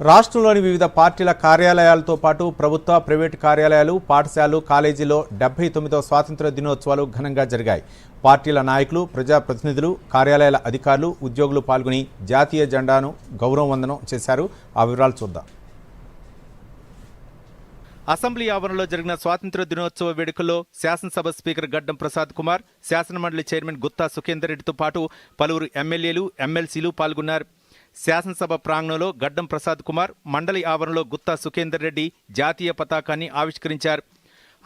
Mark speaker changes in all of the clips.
Speaker 1: రాష్ట్రంలోని వివిధ పార్టీల కార్యాలయాలతో పాటు ప్రభుత్వ ప్రైవేటు కార్యాలయాలు పాఠశాలలు కాలేజీలో డెబ్బై తొమ్మిదవ స్వాతంత్ర దినోత్సవాలు ఘనంగా జరిగాయి. పార్టీల నాయకులు ప్రజాప్రతినిధులు కార్యాలయాల అధికారులు ఉద్యోగులు పాల్గొని జాతీయ జెండాను గౌరవ వందనం చేశారు. ఆ వివరాలు చూద్దాం. అసెంబ్లీ ఆవరణలో జరిగిన స్వాతంత్ర దినోత్సవ వేడుకల్లో శాసనసభ స్పీకర్ గడ్డం ప్రసాద్ కుమార్ శాసనమండలి చైర్మన్ గుత్తా సుఖేందర్ రెడ్డితో పాటు పలువురు ఎమ్మెల్యేలు ఎమ్మెల్సీలు పాల్గొన్నారు. శాసనసభ ప్రాంగణంలో గడ్డం ప్రసాద్ కుమార్ మండలి ఆవరణలో గుత్తా సుఖేందర్ రెడ్డి జాతీయ పతాకాన్ని ఆవిష్కరించారు.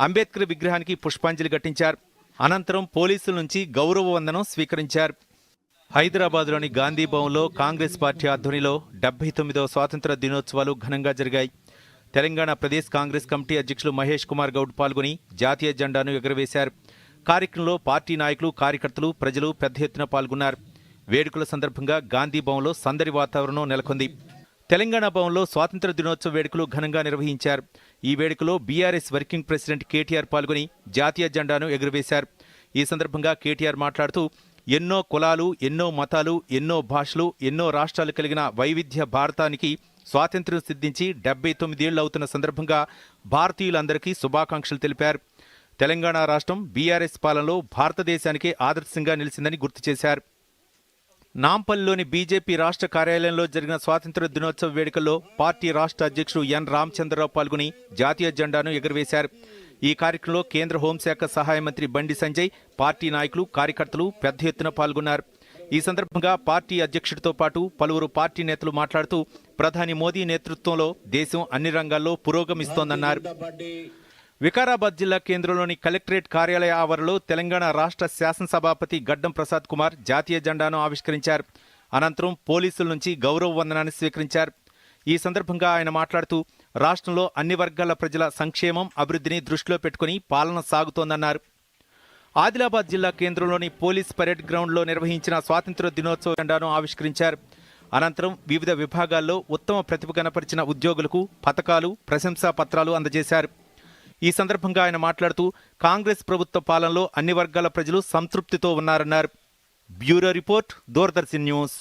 Speaker 1: అంబేద్కర్ విగ్రహానికి పుష్పాంజలి ఘటించారు. అనంతరం పోలీసుల నుంచి గౌరవ వందనం స్వీకరించారు. హైదరాబాద్లోని గాంధీ భవన్లో కాంగ్రెస్ పార్టీ ఆధ్వర్యంలో డెబ్బై తొమ్మిదవ స్వాతంత్ర దినోత్సవాలు ఘనంగా జరిగాయి. తెలంగాణ ప్రదేశ్ కాంగ్రెస్ కమిటీ అధ్యక్షులు మహేష్ కుమార్ గౌడ్ పాల్గొని జాతీయ జెండాను ఎగురవేశారు. కార్యక్రమంలో పార్టీ నాయకులు కార్యకర్తలు ప్రజలు పెద్ద ఎత్తున పాల్గొన్నారు. వేడుకల సందర్భంగా గాంధీ భవన్లో సందడి వాతావరణం నెలకొంది. తెలంగాణ భవన్లో స్వాతంత్ర దినోత్సవ వేడుకలు ఘనంగా నిర్వహించారు. ఈ వేడుకలో బీఆర్ఎస్ వర్కింగ్ ప్రెసిడెంట్ కేటీఆర్ పాల్గొని జాతీయ జెండాను ఎగురవేశారు. ఈ సందర్భంగా కేటీఆర్ మాట్లాడుతూ ఎన్నో కులాలు ఎన్నో మతాలు ఎన్నో భాషలు ఎన్నో రాష్ట్రాలు కలిగిన వైవిధ్య భారతానికి స్వాతంత్ర్యం సిద్ధించి డెబ్బై తొమ్మిదేళ్ళు అవుతున్న సందర్భంగా భారతీయులందరికీ శుభాకాంక్షలు తెలిపారు. తెలంగాణ రాష్ట్రం బీఆర్ఎస్ పాలనలో భారతదేశానికే ఆదర్శంగా నిలిచిందని గుర్తు చేశారు. నాంపల్లిలోని బీజేపీ రాష్ట్ర కార్యాలయంలో జరిగిన స్వాతంత్ర దినోత్సవ వేడుకల్లో పార్టీ రాష్ట్ర అధ్యక్షుడు ఎన్ రామచంద్రరావు పాల్గొని జాతీయ జెండాను ఎగురవేశారు. ఈ కార్యక్రమంలో కేంద్ర హోంశాఖ సహాయ మంత్రి బండి సంజయ్ పార్టీ నాయకులు కార్యకర్తలు పెద్ద ఎత్తున పాల్గొన్నారు. ఈ సందర్భంగా పార్టీ అధ్యక్షుడితో పాటు పలువురు పార్టీ నేతలు మాట్లాడుతూ ప్రధాని మోదీ నేతృత్వంలో దేశం అన్ని రంగాల్లో పురోగమిస్తోందన్నారు. వికారాబాద్ జిల్లా కేంద్రంలోని కలెక్టరేట్ కార్యాలయ ఆవరణలో తెలంగాణ రాష్ట్ర శాసనసభాపతి గడ్డం ప్రసాద్ కుమార్ జాతీయ జెండాను ఆవిష్కరించారు. అనంతరం పోలీసుల నుంచి గౌరవ వందనాన్ని స్వీకరించారు. ఈ సందర్భంగా ఆయన మాట్లాడుతూ రాష్ట్రంలో అన్ని వర్గాల ప్రజల సంక్షేమం అభివృద్ధిని దృష్టిలో పెట్టుకుని పాలన సాగుతోందన్నారు. ఆదిలాబాద్ జిల్లా కేంద్రంలోని పోలీస్ పరేడ్ గ్రౌండ్లో నిర్వహించిన స్వాతంత్ర దినోత్సవ జెండాను ఆవిష్కరించారు. అనంతరం వివిధ విభాగాల్లో ఉత్తమ ప్రతిభ కనపరిచిన ఉద్యోగులకు పథకాలు ప్రశంసా పత్రాలు అందజేశారు. ఈ సందర్భంగా ఆయన మాట్లాడుతూ కాంగ్రెస్ ప్రభుత్వ పాలనలో అన్ని వర్గాల ప్రజలు సంతృప్తితో ఉన్నారన్నారు. Bureau report Doordarshan news.